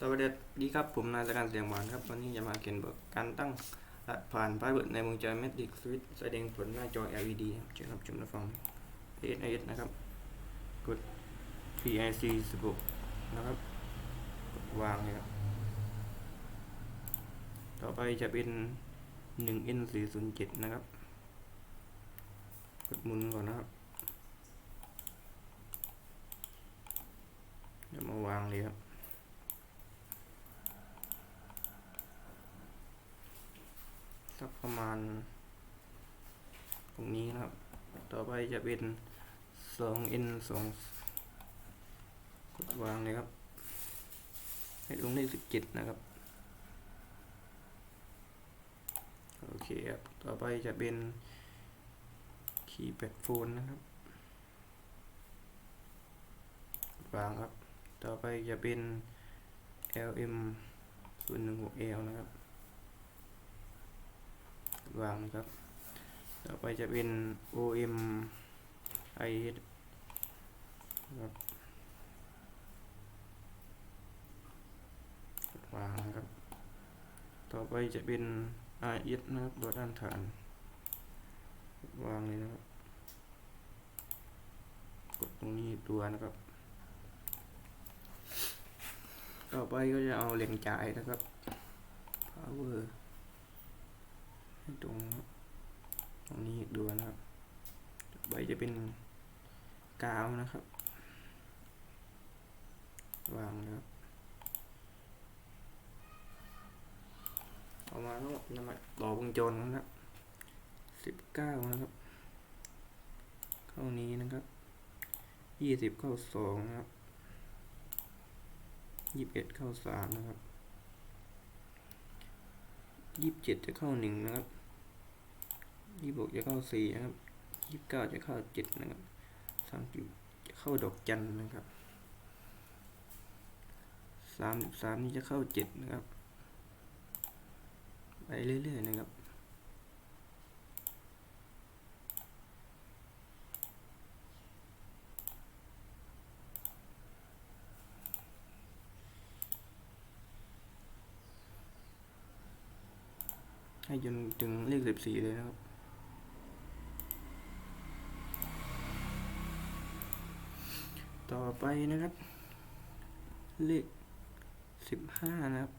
สวัสดีครับ ผมนายสการเสียงหวานครับ วันนี้จะมาเขียนบทการตั้งรหัสผ่านพาสเวิร์ดในวงจรเมติกสวิตแสดงผลหน้าจอ LED เชิญรับชมรับฟัง AS นะครับ กด PIC 16นะครับ กดวางเลยครับ ต่อไปจะเป็น 1N 407 นะครับ กดมุนก่อนนะครับ เดี๋ยวมาวางเลยครับ สักประมาณ ตรงนี้นะครับ ต่อไปจะเป็น 2n 2กดวางเลยครับ ให้ลงเลข17 นะครับ โอเคครับ ต่อไปจะเป็นคีย์แพดโฟนนะครับวางครับ ต่อไปจะเป็น LM 016L นะครับ วางนะครับ ต่อไปจะเป็น OM I ครับวางนะครับ ต่อไปจะเป็น RS นะครับตัวด้านฐาน วางเลยนะครับ กดตรงนี้ตัวนะครับ ต่อไปก็จะเอาเหลี่ยงจ่ายนะครับ power ให้ตรงตรงนี้ดูนะครับต่อไปจะเป็นกาวนะครับ วางนะครับเอามาทั้งหมดนำมาต่อวงจรนะครับสิบเก้านะครับ เข้านี้นะครับยี่สิบเข้าสองนะครับยี่สิบเอ็ดเข้าสามนะครับยี่สิบเจ็ดจะเข้าหนึ่งนะครับ ยี่สิบหกจะเข้าสี่นะครับยี่สิบเก้าจะเข้าเจ็ดนะครับสามสิบจะเข้าดอกจันนะครับสามสิบสามนี่จะเข้าเจ็ดนะครับ ไปเรื่อยๆนะครับให้จนถึงเลขสิบสี่เลยนะครับ ต่อไปนะครับ เลขสิบห้านะครับ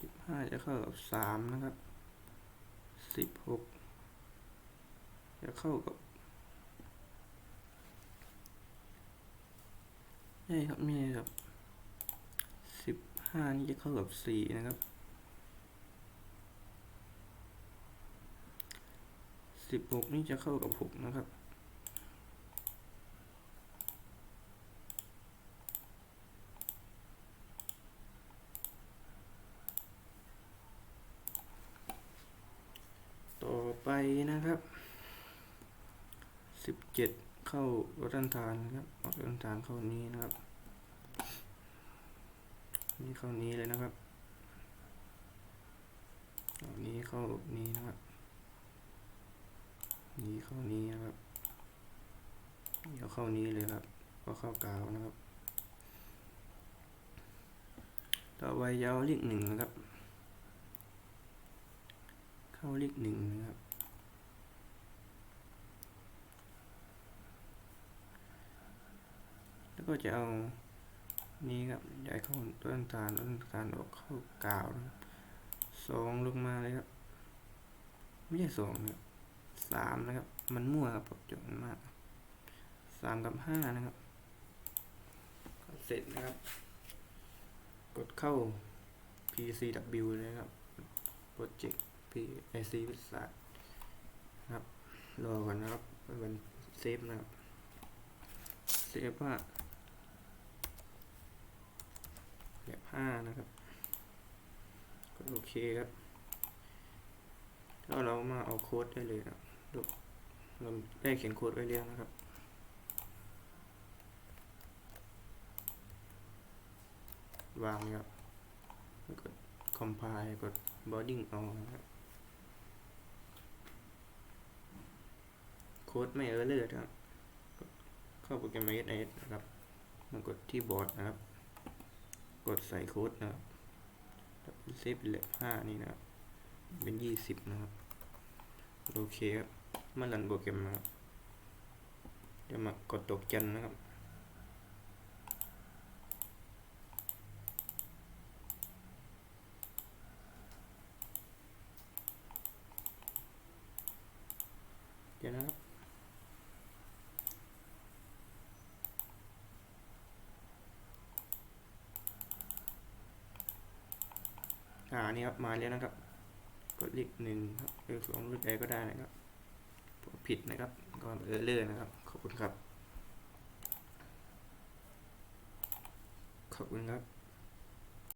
สิบห้าจะเข้ากับสามนะครับสิบหกจะเข้ากับไม่ใช่ครับไม่ครับสิบห้านี่จะเข้ากับสี่นะครับสิบหกนี่จะเข้ากับหกนะครับ ต่อไปนะครับ สิบเจ็ดเข้ารถดันทานนะครับออกรถดันทานเข้านี้นะครับ นี่เข้านี้เลยนะครับเอานี้เข้านี้นะครับ นี้เข้านี้นะครับเดี๋ยวเข้านี้เลยครับก็เข้ากาวนะครับ ต่อไปยาวเลขหนึ่งนะครับ เข้าเลขหนึ่งนะครับ แล้ว ก็จะเอานี้ครับย้ายเข้าต้นตาลต้นตาลออกเข้ากาวนะสองลงมาเลยครับ ไม่ใช่สองนะครับสามนะครับ มันมั่วครับปรับจดมันมากสามกับห้านะครับก็เสร็จนะครับ กดเข้า PCW เลยครับ โปรเจกต์ PIC วิทยาศาสตร์นะครับ รอก่อนนะครับเป็นเซฟนะครับ เซฟว่า แบบห้านะครับก็โอเคครับแล้วเรามาเอาโค้ดได้เลยนะดูเราได้เขียนโค้ดไว้เรียงนะครับวางครับกด compile กด boarding เอานะครับโค้ดไม่เออร์เลอร์ครับ เข้าโปรแกรม IS นะครับมากดที่บอร์ดนะครับ ดใส่โค้ดนะครับเซฟเป็นเลขห้านี่นะเป็นยี่สิบนะครับ โอเคครับมาลันโปรแกรมนะครับจะมากดตกจันนะครับเดี๋ยวนะครับ นี่ครับมาแล้วนะครับ กดเลขหนึ่งครับเลขสองเลขใดก็ได้นะครับผิดนะครับก็เออเลอร์นะครับ ขอบคุณครับ ขอบคุณครับ